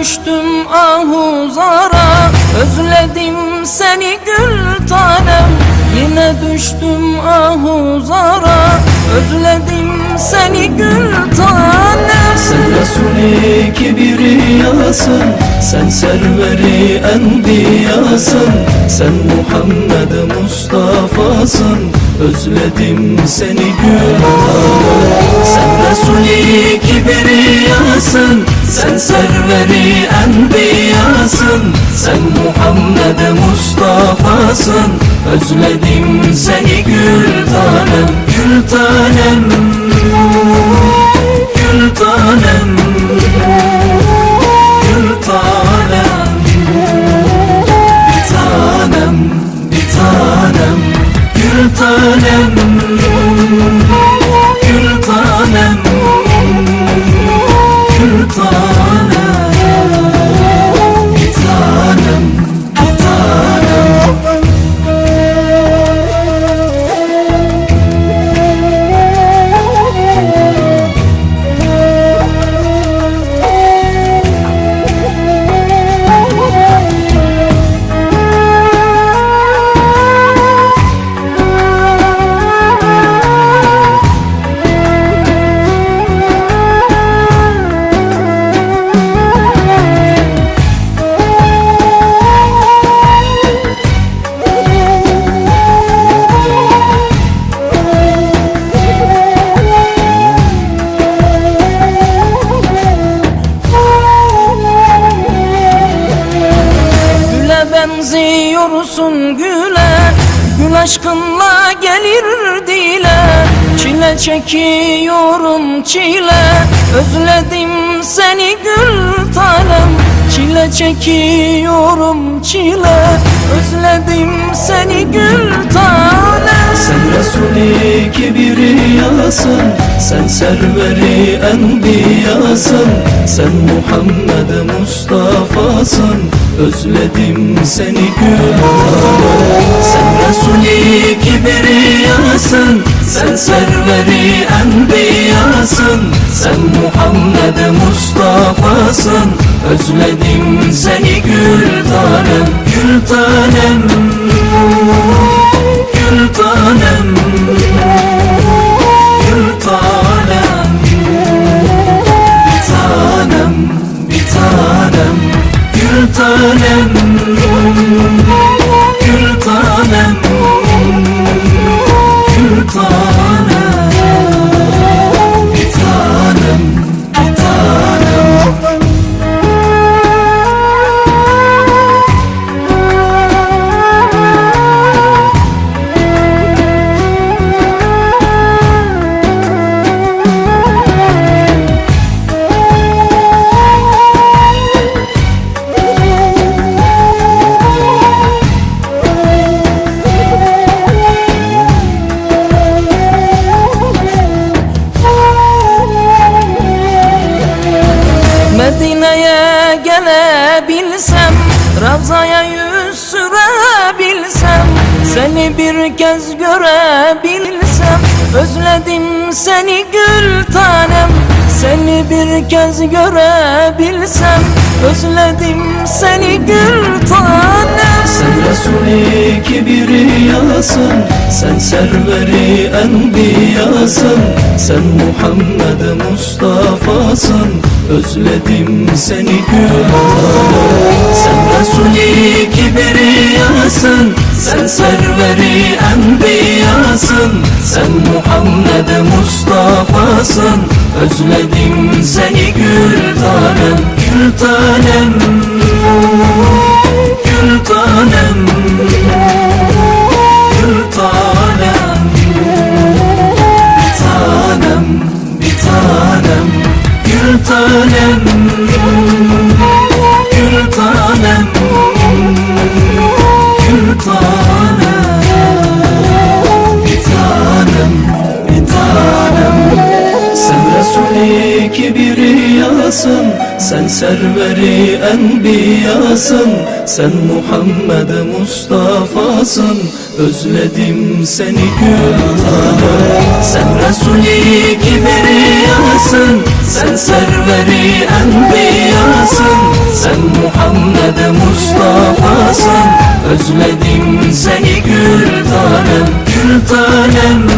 düştüm ahuzara Özledim seni gül tanem. Yine düştüm ahuzara Özledim seni gül tanem. Sen Resul-i Kibriyasın Sen serveri enbiyasın Sen Muhammed Mustafa'sın Özledim seni gül. Tanem Sen Resul-i Kibriyasın Sen serveri enbiyasın. Sen Muhammed Mustafa'sın. Özledim seni gül tanem Gül tanem. Gül tanem. Gül tanem. Bir tanem Bir tanem. Gül tanem aşkınla gelir dile. Çile çekiyorum çile. Özledim seni gül tanem Çile çekiyorum çile. Özledim seni gül tanem Sen Resul-i Kibriyasın Sen serveri enbiyasın Sen Muhammed Mustafa'sın Özledim seni gül tanem Sen Resul-i Kibriyasın Sen serveri enbiyasın Sen Muhammed Mustafa'sın Özledim seni gül tanem Gül tanem Ravzaya yüz sürebilsem Seni bir kez görebilsem Özledim seni gül tanem. Seni bir kez görebilsem Özledim seni gül tanem. Sen Resul-i Kibriyasın Sen serveri enbiyasın Sen Muhammed Mustafa'sın Özledim seni gül tanem Sen Resul-i Kibriyasın Sen serveri enbiyasın. Sen Muhammed Mustafa'sın Özledim seni gül tanem Gül tanem Kibriyasın Sen serveri enbiyasın Sen Muhammed Mustafa'sın. Özledim seni gül tanem Sen Resul-i Kibriyasın Sen serveri enbiyasın Sen Muhammed Mustafa'sın. Özledim seni gül tanem Gül tanem